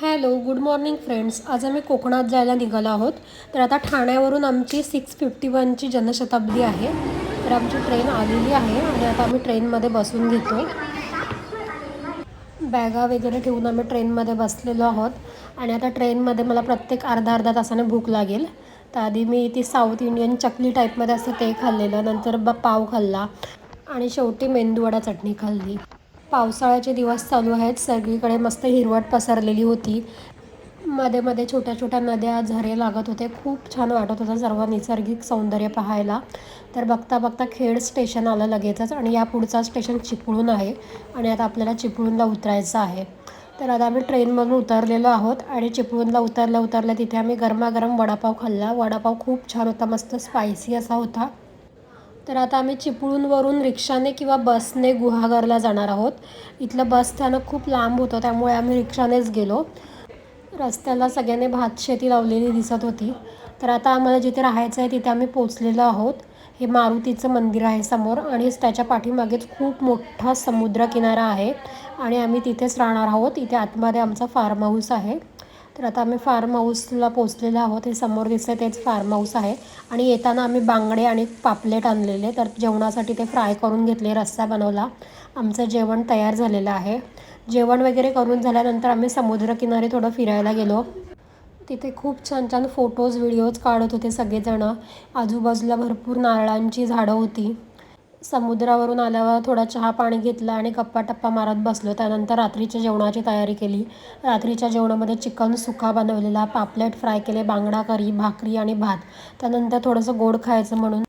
Hello good morning friends. आज आम्ही कोकणात जायला निघालो आहोत. तर आता ठाण्यावरून आमची सिक्स फिफ्टी वनची जनशताब्दी आहे. तर आमची ट्रेन आलेली आहे आणि आता आम्ही ट्रेनमध्ये बसून घेतो. बॅगा वगैरे ठेवून आम्ही ट्रेनमध्ये बसलेलो आहोत. आणि आता ट्रेनमध्ये मला प्रत्येक अर्धा अर्धा तासाने भूक लागेल. तर आधी मी ती साऊथ इंडियन चकली टाईपमध्ये असं ते खाल्लेलं नंतर ब पाव खाल्ला आणि शेवटी मेंदूवडा चटणी खाल्ली. पावसाळ्याचे दिवस चालू आहेत. सगळीकडे मस्त हिरवट पसरलेली होती. मध्ये मध्ये छोट्या छोट्या नद्या झरे लागत होते. खूप छान वाटत होतं सर्व नैसर्गिक सौंदर्य पाहायला. तर बघता बघता खेड स्टेशन आलं लगेचच आणि या पुढचा स्टेशन चिपळूण आहे आणि आता आपल्याला चिपळूणला उतरायचं आहे. तर आता आम्ही ट्रेनमधून उतरलेलो आहोत आणि चिपळूणला उतरल्या उतरल्या तिथे आम्ही गरमागरम वडापाव खाल्ला. वडापाव खूप छान होता मस्त स्पायसी असा होता. तर आता आम्ही चिपळूणवरून रिक्षाने किंवा बसने गुहागरला जाणार आहोत. इथलं बस स्थानक खूप लांब होतं त्यामुळे आम्ही रिक्षानेच गेलो. रस्त्याला सगळ्यांनी भातशेती लावलेली दिसत होती. तर आता आम्हाला जिथे राहायचं आहे तिथे आम्ही पोचलेलो आहोत. हे मारुतीचं मंदिर आहे समोर आणि त्याच्या पाठीमागेच खूप मोठा समुद्रकिनारा आहे आणि आम्ही तिथेच राहणार आहोत. इथे आतमध्ये आमचा फार्म हाऊस आहे. तर आता आम्ही फार्म हाऊसला पोचलेलो आहोत. हे समोर दिसतं तेच फार्म हाऊस आहे. आणि येताना आम्ही बांगडे आणि पापलेट आणलेले. तर जेवणासाठी ते फ्राय करून घेतले रस्सा बनवला. आमचं जेवण तयार झालेलं आहे. जेवण वगैरे करून झाल्यानंतर आम्ही समुद्रकिनारी थोडं फिरायला गेलो. तिथे खूप छान छान फोटोज व्हिडिओज काढत होते सगळेजणं. आजूबाजूला भरपूर नारळांची झाडं होती. समुद्रावरून आल्यावर थोडा चहा पाणी घेतला आणि गप्पा टप्पा मारत बसलो. त्यानंतर रात्रीच्या जेवणाची तयारी केली. रात्रीच्या जेवणामध्ये चिकन सुका बनवलेला पापलेट फ्राय केले बांगडा करी भाकरी आणि भात. त्यानंतर थोडंसं गोड खायचं म्हणून